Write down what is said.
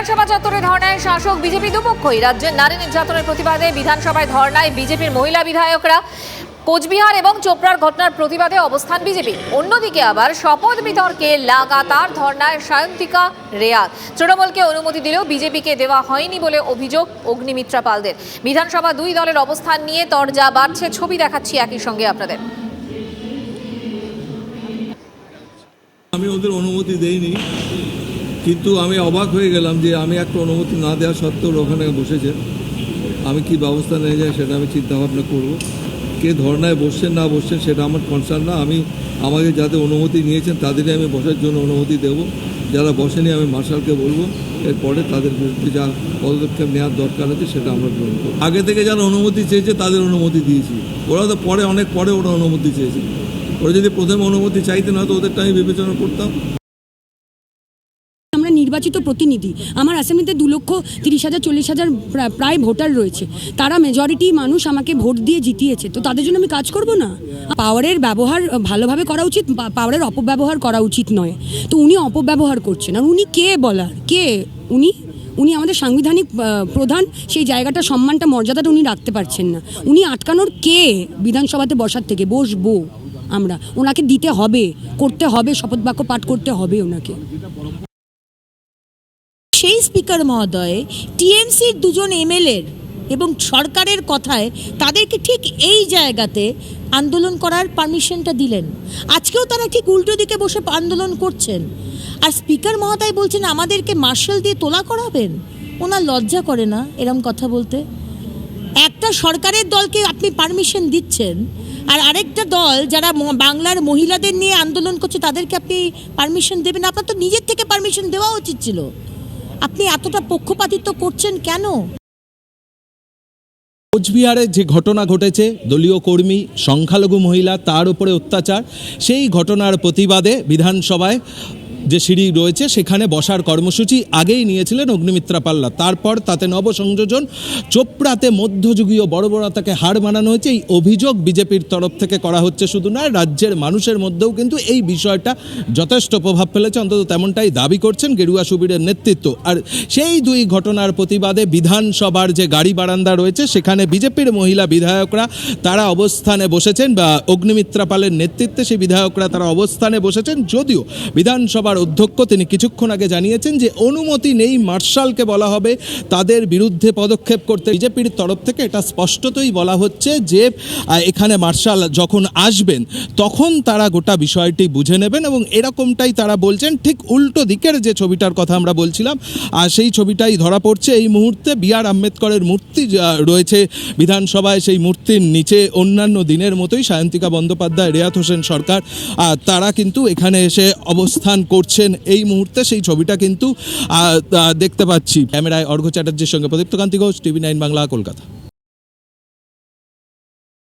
বিধানসভা চত্বরে ধর্নায় শাসক বিজেপি দুপক্ষই। রাজ্যের নারী নির্যাতনের প্রতিবাদে বিধানসভায় ধর্নায় বিজেপির মহিলা বিধায়করা। কোচবিহার এবং চোপড়ার ঘটনার প্রতিবাদে অবস্থান বিজেপি। অন্যদিকে আবার শপথ বিতর্কে লাগাতার ধর্নায় সায়ন্তিকা রেয়াত। তৃণমূলকে অনুমতি দিলেও বিজেপিকে দেওয়া হয়নি বলে অভিযোগ অগ্নিমিত্রা পালদের। বিধানসভা দুই দলের অবস্থান নিয়ে তরজা বাড়ছে, ছবি দেখাচ্ছি একই সঙ্গে আপনাদের। আমি ওদের অনুমতি দেইনি। কিন্তু আমি অবাক হয়ে গেলাম যে আমি একটা অনুমতি না দেওয়া সত্ত্বেও ওখানে বসেছে। আমি কি ব্যবস্থা নিয়ে যাই সেটা আমি চিন্তা ভাবনা করব। কে ধর্নায় বসছেন, না বসছেন সেটা আমার কনসার্ন না। আমি আমাকে যাতে অনুমতি নিয়েছেন তাদেরই আমি বসার জন্য অনুমতি দেব। যারা বসেনি আমি মার্শালকে বলব, এরপরে তাদের বিরুদ্ধে যা পদক্ষেপ নেওয়ার দরকার আছে সেটা আমরা গ্রহণ করব। আগে থেকে যারা অনুমতি চেয়েছে তাদের অনুমতি দিয়েছি। ওরা তো পরে, অনেক পরে ওরা অনুমতি চেয়েছে। ওরা যদি প্রথমে অনুমতি চাইতেন হয়তো ওদেরটা আমি বিবেচনা করতাম। নির্বাচিত প্রতিনিধি। আমার অ্যাসেম্বলিতে দু লক্ষ তিরিশ হাজার, চল্লিশ হাজার প্রা- প্রায় ভোটার রয়েছে। তারা মেজরিটি মানুষ আমাকে ভোট দিয়ে জিতিয়েছে। তো তাদের জন্য আমি কাজ করব না? পাওয়ারের ব্যবহার ভালোভাবে করা উচিত পাওয়ারের অপব্যবহার করা উচিত নয়। তো উনি অপব্যবহার করছেন। আর উনি কে বলার? কে? উনি? উনি আমাদের সাংবিধানিক প্রধান। সেই জায়গাটা, সম্মানটা, মর্যাদাটা উনি রাখতে পারছেন না। উনি আটকানোর কে বিধানসভাতে বসার থেকে? বসবো আমরা। ওনাকে দিতে হবে, করতে হবে শপথ বাক্য পাঠ করতে হবে ওনাকে। সেই স্পিকার মহোদয় টিএমসির দুজন এমএলএর এবং সরকারের কথায় তাদেরকে ঠিক এই জায়গাতে আন্দোলন করার পারমিশনটা দিলেন। আজকেও তারা ঠিক উল্টো দিকে বসে আন্দোলন করছেন। আর স্পিকার মহোদয় বলছেন, আমাদেরকে মার্শাল দিয়ে তোলা করাবেন? ওনার লজ্জা করে না এরম কথা বলতে? একটা সরকারের দলকে আপনি পারমিশন দিচ্ছেন, আর আরেকটা দল যারা বাংলার মহিলাদের নিয়ে আন্দোলন করছে, তাদেরকে আপনি পারমিশন দেবেন। আপনার তো নিজের থেকে পারমিশন দেওয়া উচিত ছিল। আপনি এতটা পক্ষপাতিত্ব করছেন কেন? কোচবিহারে যে ঘটনা ঘটেছে, দলীয় কর্মী, সংখ্যালঘু মহিলা, তার উপরে অত্যাচার, সেই ঘটনার প্রতিবাদে বিধানসভায় যে সিঁড়ি রয়েছে, সেখানে বসার কর্মসূচি আগেই নিয়েছিলেন অগ্নিমিত্রা পাল্লা। তারপর তাতে নবসংযোজন, চোপড়াতে মধ্যযুগীয় বর্বরতাকে হার মানানো হয়েছে। এই অভিযোগ বিজেপির তরফ থেকে করা হচ্ছে শুধু নয় রাজ্যের মানুষের মধ্যেও কিন্তু এই বিষয়টা যথেষ্ট প্রভাব ফেলেছে। অন্তত তেমনটাই দাবি করছেন গেরুয়া শিবিরের নেতৃত্ব। আর সেই দুই ঘটনার প্রতিবাদে বিধানসভার যে গাড়ি বারান্দা রয়েছে, সেখানে বিজেপির মহিলা বিধায়করা তারা অবস্থানে বসেছেন বা অগ্নিমিত্রা পালের নেতৃত্বে সেই বিধায়করা তারা অবস্থানে বসেছেন। যদিও বিধানসভার অধ্যক্ষ তিনি কিছুক্ষণ আগে জানিয়েছেন যে অনুমতি নেই মার্শালকে বলা হবে। তাদের বিরুদ্ধে পদক্ষেপ করতে বিজেপির তরফ থেকে এটা স্পষ্টতই বলা হচ্ছে যে এখানে মার্শাল যখন আসবেন, তখন তারা গোটা বিষয়টি বুঝে নেবেন এবং এরকমটাই তারা বলছেন। ঠিক উল্টো দিকের যে ছবিটার কথা আমরা বলছিলাম আর সেই ছবিটাই ধরা পড়ছে। এই মুহূর্তে বি আর আম্বেদকরের মূর্তি রয়েছে বিধানসভায়। সেই মূর্তির নিচে অন্যান্য দিনের মতোই সায়ন্তিকা বন্দ্যোপাধ্যায়, রেয়াত হোসেন সরকার তারা কিন্তু এখানে এসে অবস্থান করছেন এই মুহূর্তে, সেই ছবিটা কিন্তু দেখতে পাচ্ছি। ক্যামেরায় অর্ঘ্য চ্যাটার্জির সঙ্গে প্রদীপ্ত কান্তি ঘোষ, টিভি নাইন বাংলা, কলকাতা।